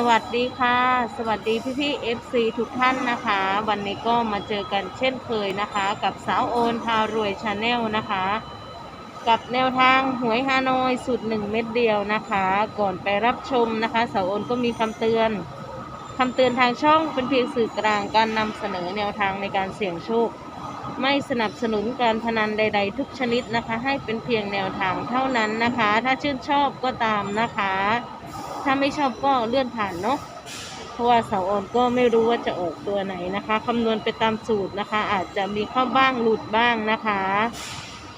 สวัสดีค่ะ สวัสดีพี่พี่ๆ FC ทุกท่านนะคะ วันนี้ก็มาเจอกันเช่นเคยนะคะ กับสาวโอนพารวยชาแนลนะคะ กับแนวทางหวยฮานอยสุดหนึ่งเม็ดเดียวนะคะ ก่อนไปรับชมนะคะ สาวโอนก็มีคำเตือนคำเตือนทางช่องเป็นเพียงสื่อกลางการนำเสนอแนวทางในการเสี่ยงโชค ไม่สนับสนุนการพนันใด ๆ ทุกชนิดนะคะ ให้เป็นเพียงแนวทางเท่านั้นนะคะ ถ้าชื่นชอบก็ตามนะคะ ถ้าไม่ชอบก็เลื่อนผ่านเนาะเพราะว่าเสาออนก็ไม่รู้ว่าจะออกตัวไหนนะคะคำนวณไปตามสูตรนะคะ อาจจะมีเข้าบ้างหลุดบ้างนะคะ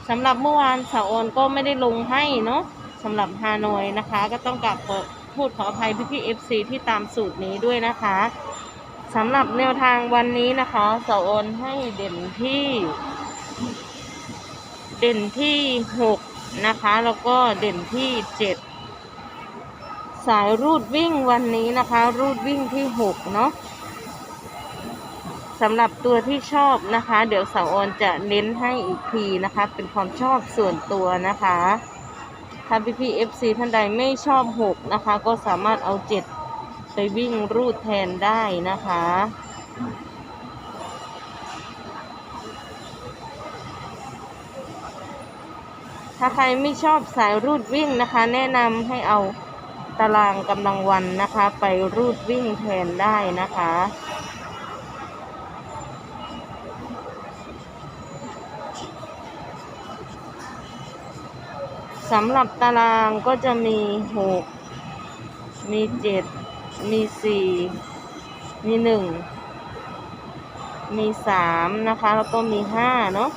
สำหรับเมื่อวานเสาออนก็ไม่ได้ลงให้เนาะสำหรับฮานอยนะคะ ก็ต้องกลับพูดขออภัยพี่พี่เอฟซีที่ตามสูตรนี้ด้วยนะคะ สำหรับแนวทางวันนี้นะคะเสาออนให้เด่นที่ เด่นที่หกนะคะ แล้วก็เด่นที่เจ็ดสายรูดวิ่งวันนี้นะคะ รูดวิ่งที่หกเนาะสำหรับตัวที่ชอบนะคะ เดี๋ยวเสาออนจะเน้นให้อีกทีนะคะ เป็นความชอบส่วนตัวนะคะถ้าพี่พี่เอฟซีท่านใดไม่ชอบหกนะคะ ก็สามารถเอาเจ็ด ไปวิ่งรูดแทนได้นะคะ ถ้าใครไม่ชอบสายรูดวิ่งนะคะ แนะนำให้เอาตารางกำลังวันนะคะ ไปรูดวิ่งแทนได้นะคะสำหรับตารางก็จะมีหกมีเจ็ด มีสี่มีหนึ่งมีสามนะคะ แล้วก็มีห้าเนาะ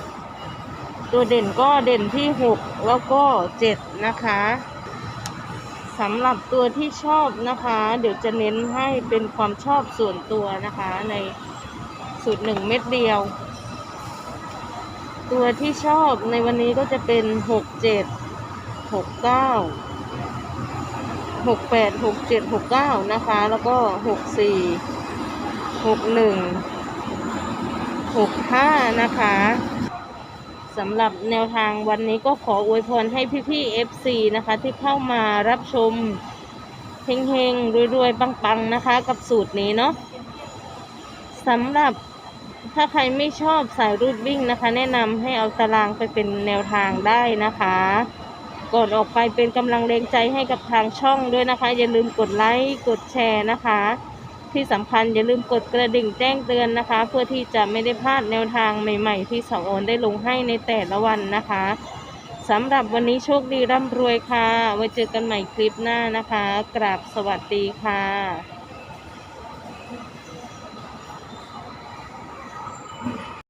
ตัวเด่นก็เด่นที่หกแล้วก็เจ็ดนะคะสำหรับตัวที่ชอบนะคะ เดี๋ยวจะเน้นให้เป็นความชอบส่วนตัวนะคะ ในสูตรหนึ่งเม็ดเดียว ตัวที่ชอบในวันนี้ก็จะเป็นหกเจ็ดหกเก้า หกแปดหกเจ็ดหกเก้านะคะ แล้วก็หกสี่หกหนึ่งหกห้านะคะสำหรับแนวทางวันนี้ก็ขออวยพรให้พี่ๆ FC นะคะ ที่เข้ามารับชมเฮงๆรวยๆ ปังๆ นะคะ กับสูตรนี้เนาะสำหรับถ้าใครไม่ชอบสายรูดวิ่งนะคะ แนะนำให้เอาตารางไปเป็นแนวทางได้นะคะ ก่อนออกไปเป็นกำลังแรงใจให้กับทางช่องด้วยนะคะ อย่าลืมกดไลค์กดแชร์นะคะ ที่สำคัญอย่าลืมกดกระดิ่งแจ้งเตือนนะคะ เพื่อที่จะไม่ได้พลาดแนวทางใหม่ ๆ ที่สาวโอนได้ลงให้ในแต่ละวันนะคะสำหรับวันนี้โชคดีร่ำรวยค่ะ ไว้เจอกันใหม่คลิปหน้านะคะ กราบสวัสดีค่ะ